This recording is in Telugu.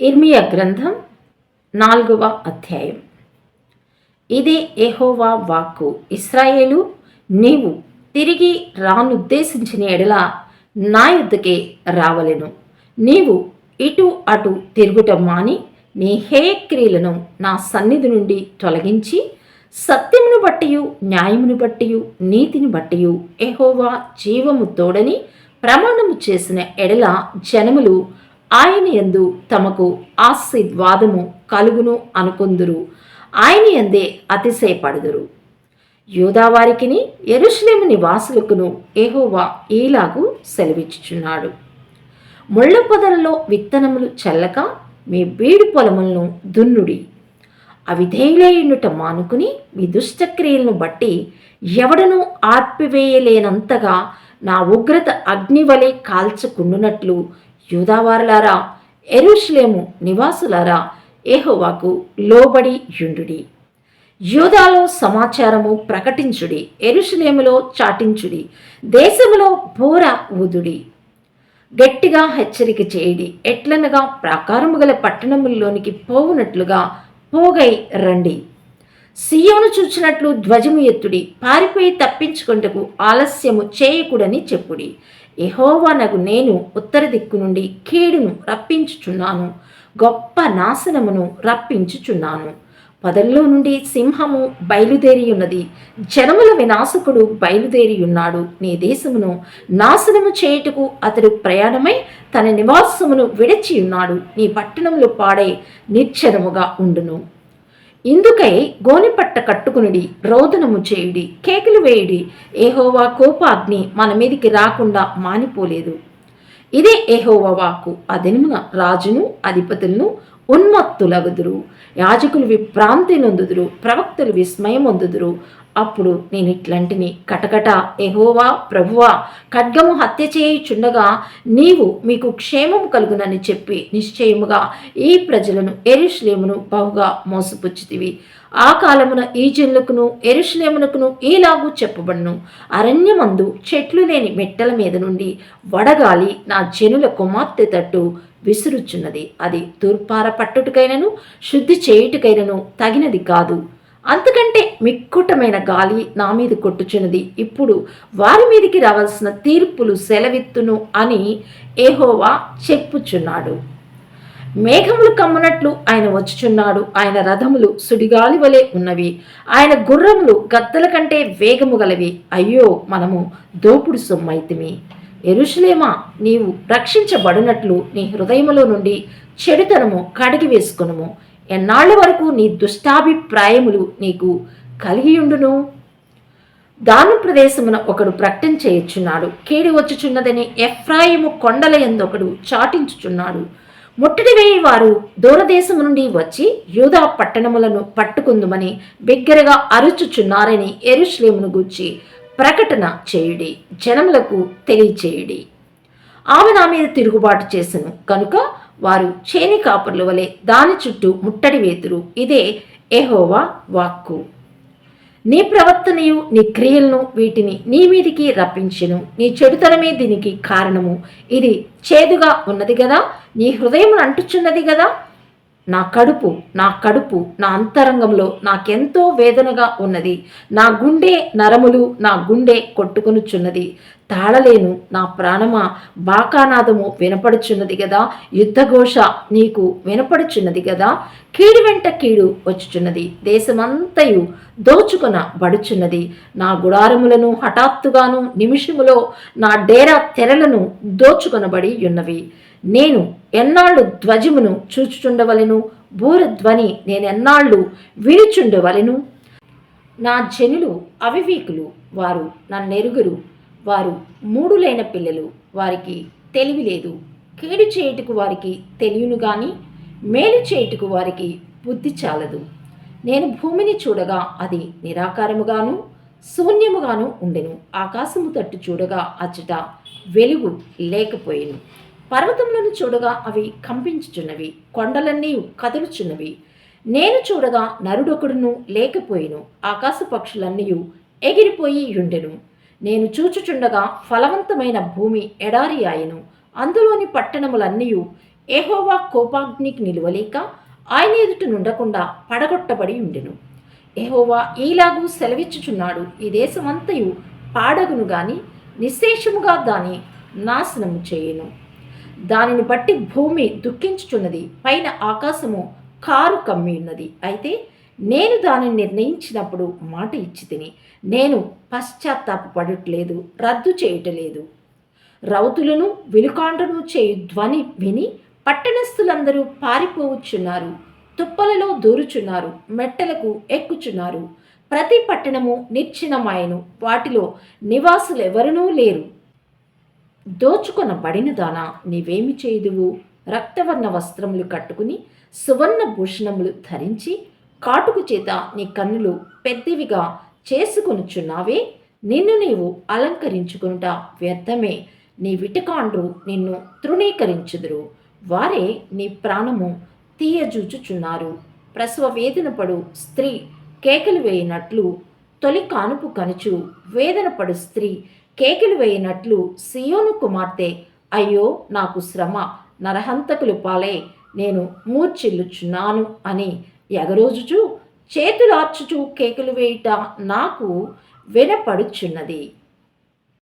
ఇర్మియా గ్రంథం నాలుగవ అధ్యాయం. ఇదే ఎహోవా వాక్కు. ఇస్రాయేలు నీవు తిరిగి రానుద్దేశించిన ఎడల నా యుద్ధకే రావలెను. నీవు ఇటు అటు తిరుగుట మాని నీ హేయక్రియలను నా సన్నిధి నుండి తొలగించి సత్యమును బట్టియు న్యాయమును బట్టియు నీతిని బట్టియు ఎహోవా జీవము తోడని ప్రమాణము చేసిన ఎడల జనములు ఆయన యందు తమకు ఆశీర్వాదము కలుగును అనుకొందురు. ఆయన యందే అతిశయపడుదురు. యూదావారికిని ఎరుషలేము నివాసులకును ఏహోవా ఈలాగు సెలవిచ్చుచున్నాడు. ముళ్ళ పొదలలో విత్తనములు చల్లక మీ బీడు పొలములను దున్నుడి. అవిధేయులేయుట మానుకుని మీ దుష్టక్రియలను బట్టి ఎవడనూ ఆర్పివేయలేనంతగా నా ఉగ్రత అగ్నివలే కాల్చుకుండునట్లు యూదావారులారా ఎరుషులేము నివాసులారా ఏహోవాకు లోబడి యుండుడి. యూదాలో సమాచారము ప్రకటించుడి ఎరుషులేములో చాటించుడి దేశములో బోర ఊదుడి. గట్టిగా హెచ్చరిక చేయుడి ఎట్లనగా ప్రాకారము గల పట్టణముల్లోనికి పోవునట్లుగా పోగై రండి. సీయోను చూచినట్లు ధ్వజము ఎత్తుడి పారిపోయి తప్పించుకుంటకు ఆలస్యము చేయకుడని చెప్పుడి. యహోవానగు నేను ఉత్తర దిక్కు నుండి కీడును రప్పించుచున్నాను గొప్ప నాశనమును రప్పించుచున్నాను. పొదల్లో నుండి సింహము బయలుదేరి ఉన్నది జనముల వినాశకుడు బయలుదేరి ఉన్నాడు నీ దేశమును నాశనము చేయుటకు అతడు ప్రయాణమై తన నివాసమును విడచి ఉన్నాడు నీ పట్టణములు పాడై నిర్జనముగా ఉండును. ఇందుకై గోనిపట్ట కట్టుకునిడి రోదనము చేయుడి కేకులు వేయుడి ఏహోవా కోపాగ్ని మన మీదికి రాకుండా మానిపోలేదు. ఇదే ఏహోవా వాక్కు. ఆ రాజును అధిపతులను ఉన్మత్తులగుదురు. యాజకులు విభ్రాంతి నొందుదురు ప్రవక్తలు విస్మయం పొందుదురు అప్పుడు నేను ఇట్లాంటిని కటకట ఎహోవా ప్రభువా ఖడ్గము హత్య చేయుచుండగా నీవు మీకు క్షేమము కలుగునని చెప్పి నిశ్చయముగా ఈ ప్రజలను ఎరుష్లేమును బహుగా మోసపుచ్చితివి. ఆ కాలమున ఈ జనులకును ఎరుషులేమునకును ఈలాగూ చెప్పబడును. అరణ్యమందు చెట్లు లేని మెట్టల మీద నుండి వడగాలి నా జనుల కుమార్తె తట్టు విసురుచున్నది. అది తూర్పార పట్టుటకైనను శుద్ధి చేయుటకైనను తగినది కాదు. అంతకంటే మిక్కుటమైన గాలి నా మీద కొట్టుచున్నది. ఇప్పుడు వారి మీదికి రావాల్సిన తీర్పులు సెలవిత్తును అని ఏహోవా చెప్పుచున్నాడు. మేఘములు కమ్మునట్లు ఆయన వచ్చుచున్నాడు. ఆయన రథములు సుడిగాలి వలె ఉన్నవి. ఆయన గుర్రములు గద్దల కంటే వేగము గలవి. అయ్యో మనము దోపుడు సొమ్మైతిమి. ఎరుషులేమా నీవు రక్షించబడినట్లు నీ హృదయములో నుండి చెడుతనము కడిగి వేసుకునుము. ఎన్నాళ్ళ వరకు నీ దుష్టాభిప్రాయములు నీకు కలిగియుండును? దాను ప్రదేశమున ఒకడు ప్రకటన చేయుచున్నాడు. కేడి వచ్చుచున్నదని ఎఫ్రాయిము కొండల ఒకడు చాటించుచున్నాడు. ముట్టడి వేయి వారు దూరదేశము నుండి వచ్చి యూదా పట్టణములను పట్టుకుందుమని బిగ్గరగా అరుచుచున్నారని ఎరుశ్లేమును గూర్చి ప్రకటన చేయుడి జనములకు తెలియచేయుడి. ఆమె నా మీద తిరుగుబాటు చేసెను. కనుక వారు చేని కాపర్ల వలె దాని చుట్టూ ముట్టడి వేతురు. ఇదే ఎహోవా వాక్కు. నీ ప్రవర్తనయు నీ క్రియలను వీటిని నీ మీదికి రప్పించెను. నీ చెడుతనమే దీనికి కారణము. ఇది చేదుగా ఉన్నది కదా నీ హృదయం అంటుచున్నది కదా నా కడుపు నా కడుపు నా అంతరంగంలో నాకెంతో వేదనగా ఉన్నది. నా గుండె నరములు నా గుండె కొట్టుకొనుచున్నది. తాళలేను. నా ప్రాణమా బాకానాదము వినపడుచున్నది కదా యుద్ధఘోష నీకు వినపడుచున్నది కదా కీడు వెంట కీడు వచ్చుచున్నది. దేశమంతయు దోచుకొన బడుచున్నది. నా గుడారములను హఠాత్తుగాను నిమిషములో నా డేరా తెరలను దోచుకొనబడి ఉన్నవి నేను ఎన్నాళ్ళు ధ్వజమును చూచుచుండవలెను? బూరధ్వని నేనెన్నాళ్ళు విరిచుండవలెను నా జనులు అవివీకులు వారు నన్నెరుగురు. వారు మూడులైన పిల్లలు వారికి తెలివి లేదు. కీడు చేయుటకు వారికి తెలియను కానీ మేలు చేయుటకు వారికి బుద్ధి చాలదు. నేను భూమిని చూడగా అది నిరాకారముగాను శూన్యముగాను ఉండెను. ఆకాశము తట్టు చూడగా అచ్చట వెలుగు లేకపోయెను. పర్వతములను చూడగా అవి కంపించుచున్నవి కొండలన్నీ కదులుచున్నవి. నేను చూడగా నరుడొకడును లేకపోయిను. ఆకాశ పక్షులన్నీ ఎగిరిపోయి ఉండెను నేను చూచుచుండగా ఫలవంతమైన భూమి ఎడారి ఆయను. అందులోని పట్టణములన్నీ ఎహోవా కోపాగ్నికి నిలువలేక ఆయన ఎదుట నుండకుండా పడగొట్టబడి ఉండెను. ఎహోవా ఈలాగూ సెలవిచ్చుచున్నాడు ఈ దేశమంతయు పాడగును గాని నిశ్శేషముగా దాని నాశనము చేయను. దానిని బట్టి భూమి దుఃఖించుచున్నది పైన ఆకాశము కారు కమ్మి ఉన్నది అయితే నేను దానిని నిర్ణయించినప్పుడు మాట ఇచ్చి తిని నేను పశ్చాత్తాపడట్లేదు రద్దు చేయటలేదు. రౌతులను విలుకాండను చేయు ధ్వని విని పట్టణస్థులందరూ పారిపోవచ్చున్నారు తుప్పలలో దూరుచున్నారు మెట్టలకు ఎక్కుచున్నారు. ప్రతి పట్టణము నిర్చినమాయను వాటిలో నివాసులెవరనూ లేరు. దోచుకొనబడిన దానా నీవేమి చేయుదువు? రక్తవర్ణ వస్త్రములు కట్టుకుని సువర్ణ భూషణములు ధరించి కాటుకు చేత నీ కన్నులు పెద్దవిగా చేసుకొనుచున్నావే. నిన్ను నీవు అలంకరించుకునుట వ్యర్థమే. నీ విటకాండ్రు నిన్ను తృణీకరించుదురు. వారే నీ ప్రాణము తీయజూచుచున్నారు. ప్రసవ వేదన పడు స్త్రీ కేకలు వేయినట్లు తొలి కానుపు కనుచు వేదన పడు స్త్రీ కేకలు వేయినట్లు సియోను కుమార్తె అయ్యో నాకు శ్రమ నరహంతకులు పాలై నేను మూర్చిల్లుచున్నాను అని ఎగరోజుచు చేతులార్చుచు కేకలు వేయుట నాకు వినపడుచున్నది.